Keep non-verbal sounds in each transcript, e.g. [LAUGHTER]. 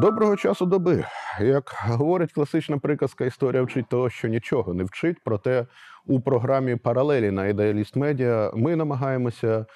Доброго часу доби. Як говорить класична приказка, історія вчить того, що нічого не вчить. Проте у програмі паралелі на Ідеаліст Медіа ми намагаємося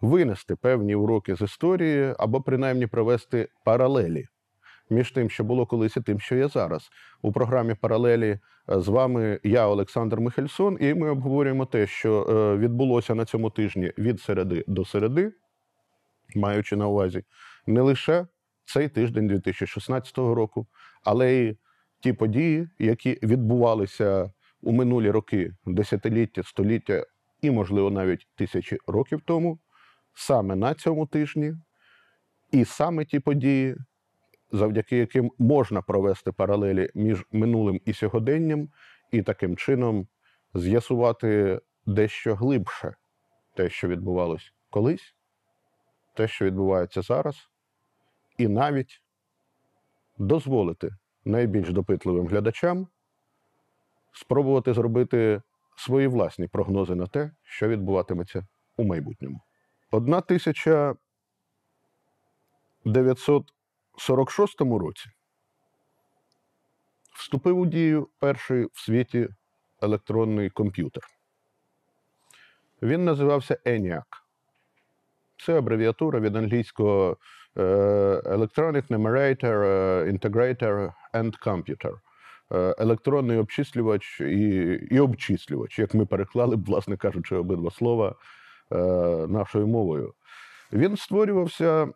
винести певні уроки з історії або принаймні провести паралелі між тим, що було колись, і тим, що є зараз. У програмі паралелі з вами я, Олександр Михельсон, і ми обговорюємо те, що е, відбулося на цьому тижні від середи до середи, маючи на увазі не лише цей тиждень 2016 року, але й ті події, які відбувалися у минулі роки, десятиліття, століття і, можливо, навіть тисячі років тому, саме на цьому тижні, і саме ті події, завдяки яким можна провести паралелі між минулим і сьогоденням, і таким чином з'ясувати дещо глибше те, що відбувалось колись, те, що відбувається зараз, і навіть дозволити найбільш допитливим глядачам спробувати зробити свої власні прогнози на те, що відбуватиметься у майбутньому. Одна тисяча 946 році вступив у дію перший в світі електронний комп'ютер. Він називався ENIAC. Це абревіатура від англійського е, Electronic Numerator е, Integrator and Computer. Е, Електронний обчислювач і, і обчислювач, як ми переклали власне кажучи, обидва слова нашою мовою. Він створювався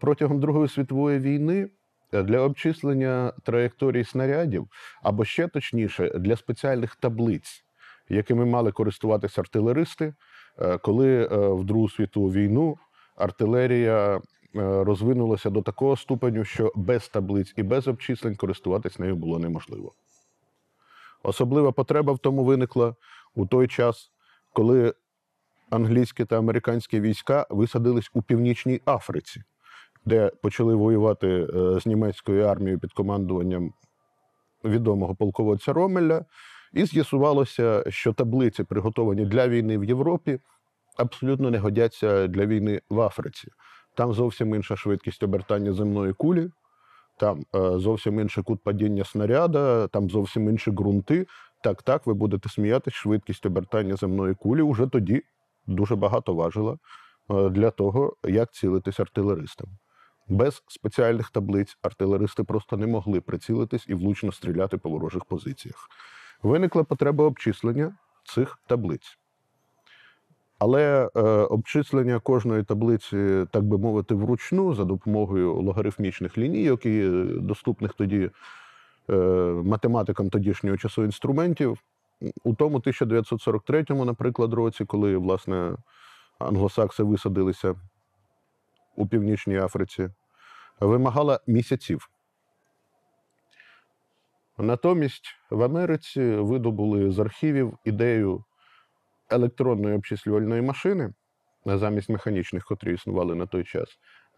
протягом Другої світової війни для обчислення траєкторій снарядів, або ще точніше, для спеціальних таблиць, якими мали користуватися артилеристи, коли в Другу світову війну артилерія е, розвинулася до такого ступеню, що без таблиць і без обчислень користуватись нею було неможливо. Особлива потреба в тому виникла у той час, коли англійські та американські війська висадились у північній Африці, де почали воювати е, з німецькою армією під командуванням відомого полководця Ромеля, і з'ясувалося, що таблиці, приготовані для війни в Європі, абсолютно не годяться для війни в Африці. Там зовсім інша швидкість обертання земної кулі, там е, зовсім інший кут падіння снаряда, там зовсім інші ґрунти. Так, так, ви будете сміятись, швидкість обертання земної кулі уже тоді дуже багато важила е, для того, як цілитись артилеристам. Без спеціальних таблиць артилеристи просто не могли прицілитись і влучно стріляти по ворожих позиціях. Виникла потреба обчислення цих таблиць. Але е, обчислення кожної таблиці, так би мовити, вручну за допомогою логарифмічних лінійок і е, доступних тоді е, математикам тодішнього часу інструментів, у тому 1943-му, наприклад, році, коли власне англосакси висадилися у Північній Африці, вимагала місяців. Натомість в Америці видобули з архівів ідею електронної обчислювальної машини замість механічних, котрі існували на той час.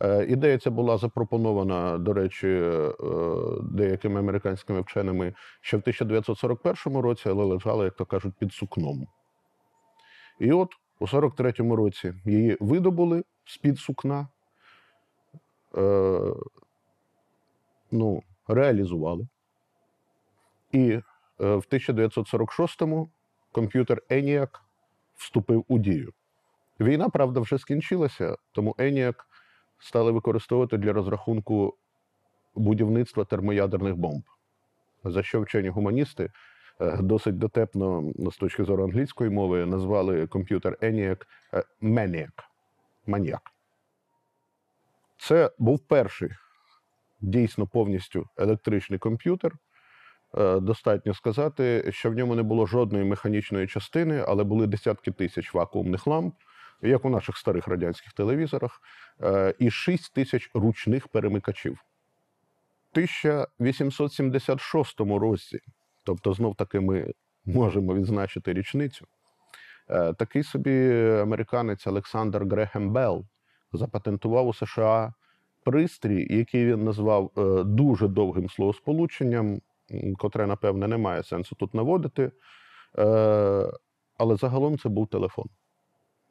Е, Ідея ця була запропонована, до речі, е, деякими американськими вченими ще в 1941 році, але лежала, як то кажуть, під сукном. І от у 43-му році її видобули з-під сукна, е, ну, реалізували. І е, в 1946-му комп'ютер ENIAC вступив у дію. Війна, правда, вже скінчилася, тому ENIAC стали використовувати для розрахунку будівництва термоядерних бомб, за що вчені гуманісти е, досить дотепно, ну, з точки зору англійської мови, назвали комп'ютер ENIAC Maniac. Маніак. Це був перший дійсно повністю електричний комп'ютер. Е, Достатньо сказати, що в ньому не було жодної механічної частини, але були десятки тисяч вакуумних ламп, як у наших старих радянських телевізорах, е, і 6 тисяч ручних перемикачів. В 1876 році, тобто знов таки ми можемо відзначити річницю, е, такий собі американець Олександр Грехем Белл запатентував у США пристрій, який він назвав дуже довгим словосполученням, котре, напевне, не має сенсу тут наводити. Е, Але загалом це був телефон.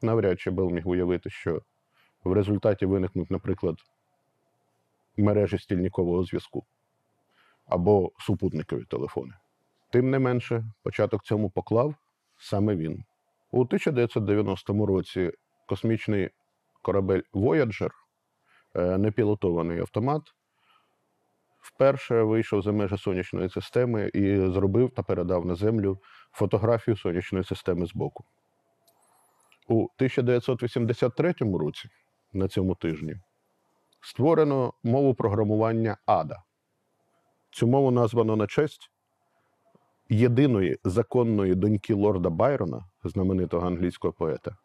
Навряд чи Белл міг уявити, що в результаті виникнуть, наприклад, мережі стільникового зв'язку або супутникові телефони. Тим не менше, початок цьому поклав саме він. У 1990 році космічний корабель Voyager, е, непілотований автомат, вперше вийшов за межі сонячної системи і зробив та передав на Землю фотографію сонячної системи збоку. У 1983 році, на цьому тижні, створено мову програмування ADA. Цю мову названо на честь єдиної законної доньки лорда Байрона, знаменитого англійського поета,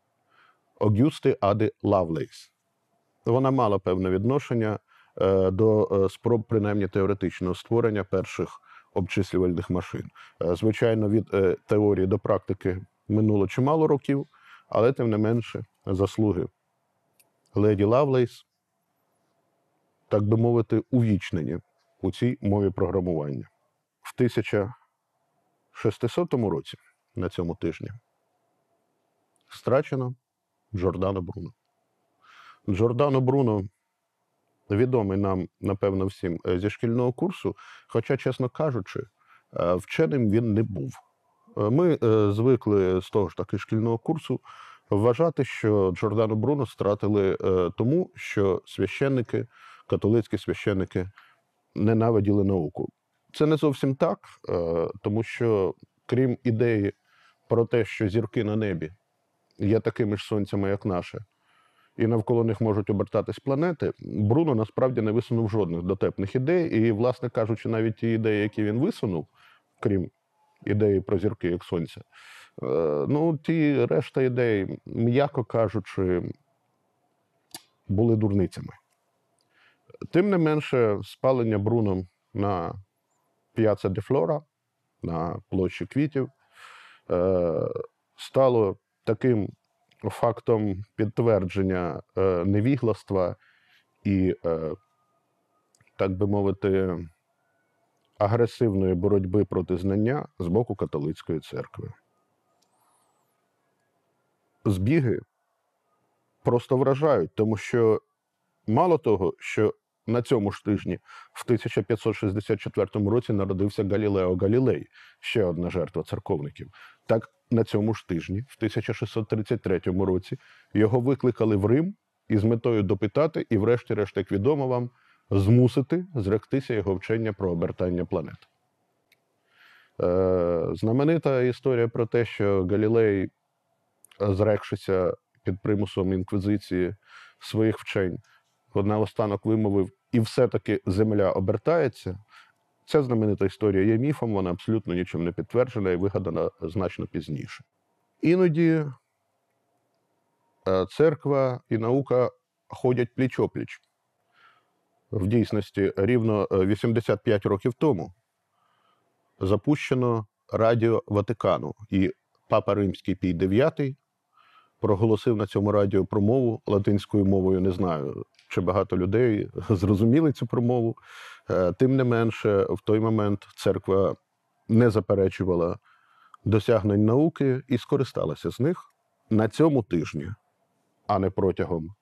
Огюсти Ади Лавлейс. Вона мала певне відношення до е, спроб, принаймні теоретичного створення перших обчислювальних машин. Е, Звичайно, від е, теорії до практики минуло чимало років, але тим не менше заслуги леді Лавлейс, так би мовити, увічнені у цій мові програмування. В 1600 році на цьому тижні страчено Джордано Бруно. Джордано Бруно відомий нам, напевно, всім е, зі шкільного курсу, хоча, чесно кажучи, е, вченим він не був. Е, Ми звикли з того ж таки шкільного курсу вважати, що Джордано Бруно стратили тому, що священники, католицькі священники ненавиділи науку. Це не зовсім так, тому що крім ідеї про те, що зірки на небі є такими ж сонцями, як наше, і навколо них можуть обертатись планети, Бруно насправді не висунув жодних дотепних ідей. І, власне кажучи, навіть ті ідеї, які він висунув, крім ідеї про зірки як сонця, е, ну, ті решта ідей, м'яко кажучи, були дурницями. Тим не менше, спалення Бруном на П'яца де Флора, на площі квітів, е, стало таким фактом підтвердження е, невігластва і, е, так би мовити, агресивної боротьби проти знання з боку католицької церкви. Збіги просто вражають, тому що мало того, що на цьому ж тижні в 1564 році народився Галілео Галілей, ще одна жертва церковників. Так на цьому ж тижні, в 1633 році, його викликали в Рим із метою допитати і, врешті-решт, як відомо вам, змусити зректися його вчення про обертання планет. Е, знаменита історія про те, що Галілей, зрекшися під примусом інквізиції своїх вчень, наостанок вимовив, і все-таки земля обертається. Ця знаменита історія є міфом, вона абсолютно нічим не підтверджена і вигадана значно пізніше. Іноді е, церква і наука ходять пліч-опліч. В дійсності, рівно е, 85 років тому запущено Радіо Ватикану, і Папа Римський Пій IX проголосив на цьому радіо промову латинською мовою. Не знаю, чи багато людей [LAUGHS] зрозуміли цю промову. Е, Тим не менше, в той момент церква не заперечувала досягнень науки і скористалася з них на цьому тижні, а не протягом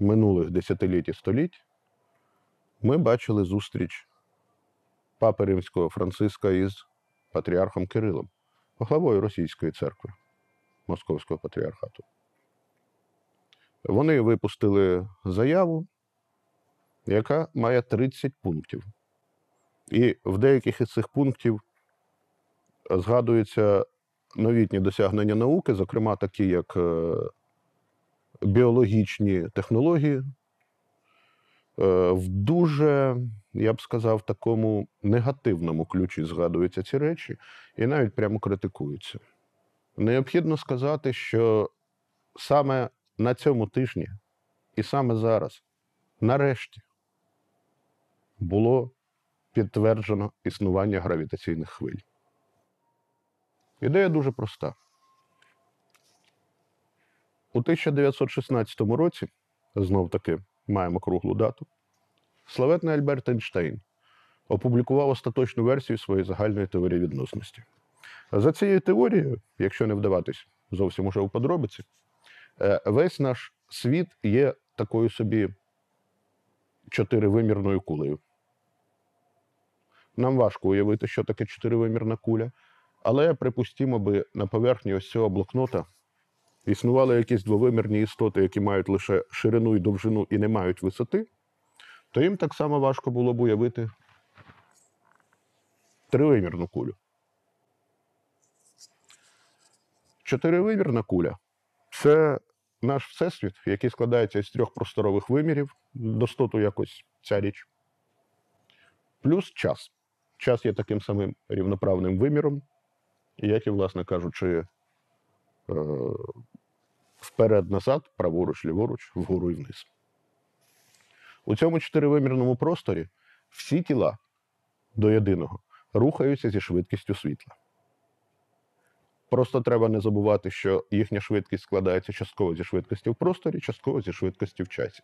минулих десятиліть і століть. Ми бачили зустріч папи римського Франциска із патріархом Кирилом, главою Російської церкви Московського патріархату. Вони випустили заяву, яка має 30 пунктів. І в деяких із цих пунктів згадуються новітні досягнення науки, зокрема такі, як е, біологічні технології, е, в дуже, я б сказав, такому негативному ключі згадуються ці речі і навіть прямо критикуються. Необхідно сказати, що саме на цьому тижні і саме зараз, нарешті, було підтверджено існування гравітаційних хвиль. Ідея дуже проста. У 1916 році, знов таки маємо круглу дату, славетний Альберт Ейнштейн опублікував остаточну версію своєї загальної теорії відносності. За цією теорією, якщо не вдаватись зовсім уже у подробиці, е, весь наш світ є такою собі чотиривимірною кулею. Нам важко уявити, що таке чотиривимірна куля, але припустімо би на поверхні ось цього блокнота існували якісь двовимірні істоти, які мають лише ширину і довжину і не мають висоти, то їм так само важко було б уявити тривимірну кулю. Чотиривимірна куля це наш всесвіт, який складається із трьох просторових вимірів, достоту якось ця річ, плюс час. Час є таким самим рівноправним виміром, як і, власне кажучи, е, вперед-назад, праворуч, ліворуч, вгору і вниз. У цьому чотиривимірному просторі всі тіла до єдиного рухаються зі швидкістю світла. Просто треба не забувати, що їхня швидкість складається частково зі швидкості в просторі, частково зі швидкості в часі.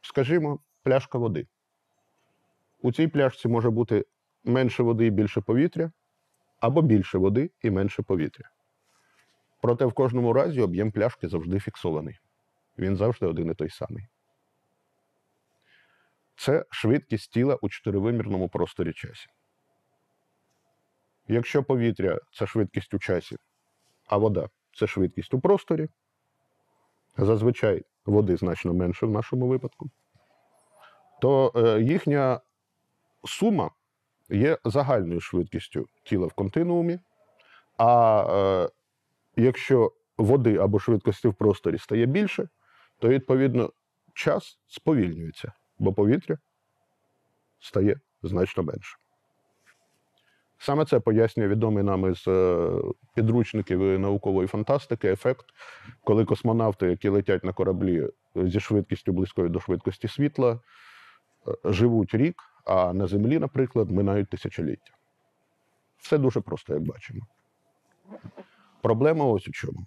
Скажімо, пляшка води. У цій пляшці може бути менше води і більше повітря, або більше води і менше повітря. Проте в кожному разі об'єм пляшки завжди фіксований. Він завжди один і той самий. Це швидкість тіла у чотиривимірному просторі часі. Якщо повітря це швидкість у часі, а вода це швидкість у просторі, зазвичай води значно менше в нашому випадку, то е, їхня сума є загальною швидкістю тіла в континуумі, а е, якщо води або швидкості в просторі стає більше, то відповідно час сповільнюється, бо повітря стає значно менше. Саме це пояснює відомий нам із е, підручників наукової фантастики ефект, коли космонавти, які летять на кораблі зі швидкістю близькою до швидкості світла, е, живуть рік, а на Землі, наприклад, минають тисячоліття. Все дуже просто, як бачимо. Проблема ось у чому.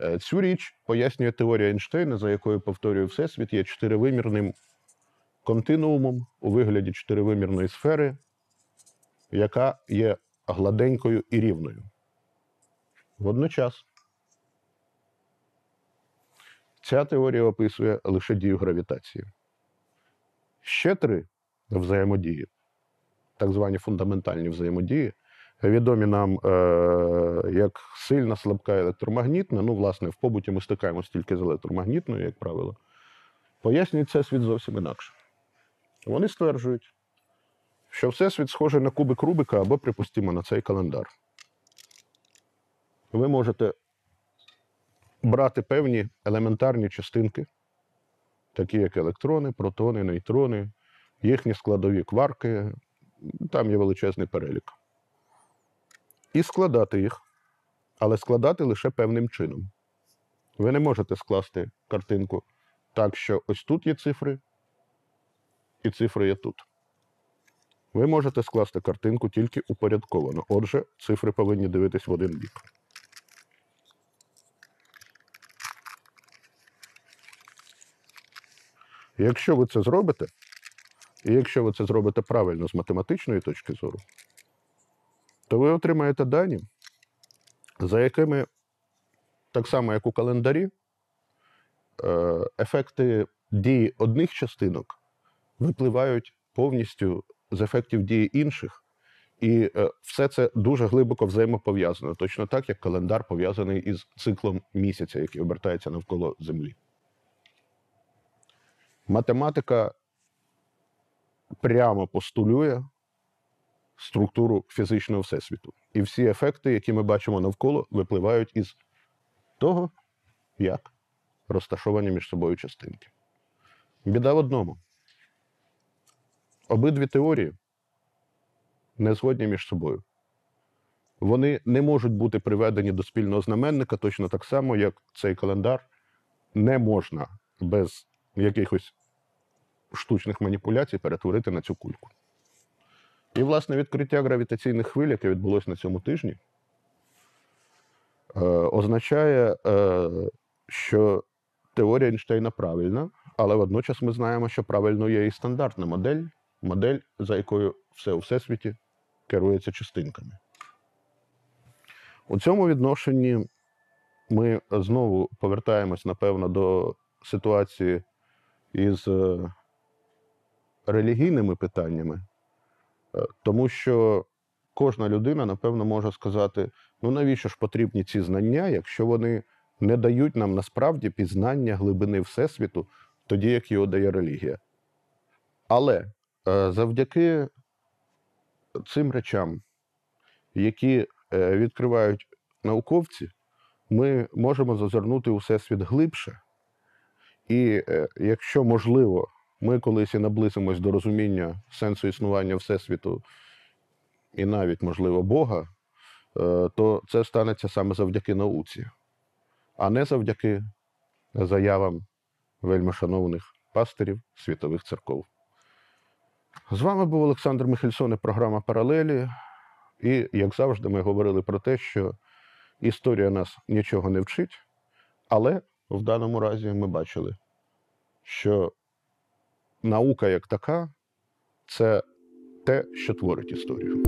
Е, Цю річ пояснює теорія Ейнштейна, за якою, повторюю, Всесвіт є чотиривимірним континуумом у вигляді чотиривимірної сфери, яка є гладенькою і рівною. Водночас ця теорія описує лише дію гравітації. Ще три взаємодії, так звані фундаментальні взаємодії, відомі нам е, як сильна, слабка електромагнітна. Ну, власне, в побуті ми стикаємося тільки з електромагнітною, як правило, пояснюють це світ зовсім інакше. Вони стверджують, що Всесвіт схожий на кубик Рубика або, припустимо, на цей календар. Ви можете брати певні елементарні частинки, такі як електрони, протони, нейтрони, їхні складові кварки, там є величезний перелік. І складати їх, але складати лише певним чином. Ви не можете скласти картинку так, що ось тут є цифри, і цифри є тут. Ви можете скласти картинку тільки упорядковано. Отже, цифри повинні дивитись в один бік. Якщо ви це зробите, і якщо ви це зробите правильно з математичної точки зору, то ви отримаєте дані, за якими, так само як у календарі, е, ефекти дії одних частинок випливають повністю з ефектів дії інших, і е, все це дуже глибоко взаємопов'язано, точно так, як календар пов'язаний із циклом місяця, який обертається навколо Землі. Математика прямо постулює структуру фізичного всесвіту. І всі ефекти, які ми бачимо навколо, випливають із того, як розташовані між собою частинки. Біда в одному. Обидві теорії не згодні між собою. Вони не можуть бути приведені до спільного знаменника точно так само, як цей календар не можна без якихось штучних маніпуляцій перетворити на цю кульку. І, власне, відкриття гравітаційних хвиль, яке відбулося на цьому тижні, е, означає, е, що теорія Ейнштейна правильна, але водночас ми знаємо, що правильно є і стандартна модель, модель, за якою все у всесвіті керується частинками. У цьому відношенні ми знову повертаємось, напевно, до ситуації, із е, релігійними питаннями, Е, тому що кожна людина, напевно, може сказати: ну навіщо ж потрібні ці знання, якщо вони не дають нам насправді пізнання глибини Всесвіту, тоді як його дає релігія. Але завдяки цим речам, які е, відкривають науковці, ми можемо зазирнути у всесвіт глибше. І е, якщо можливо, ми колись і наблизимось до розуміння сенсу існування Всесвіту і навіть, можливо, Бога, е, то це станеться саме завдяки науці, а не завдяки заявам вельмишановних пастирів світових церков. З вами був Олександр Михельсон і програма Паралелі. І, як завжди, ми говорили про те, що історія нас нічого не вчить, але в даному разі ми бачили, що наука як така це те, що творить історію.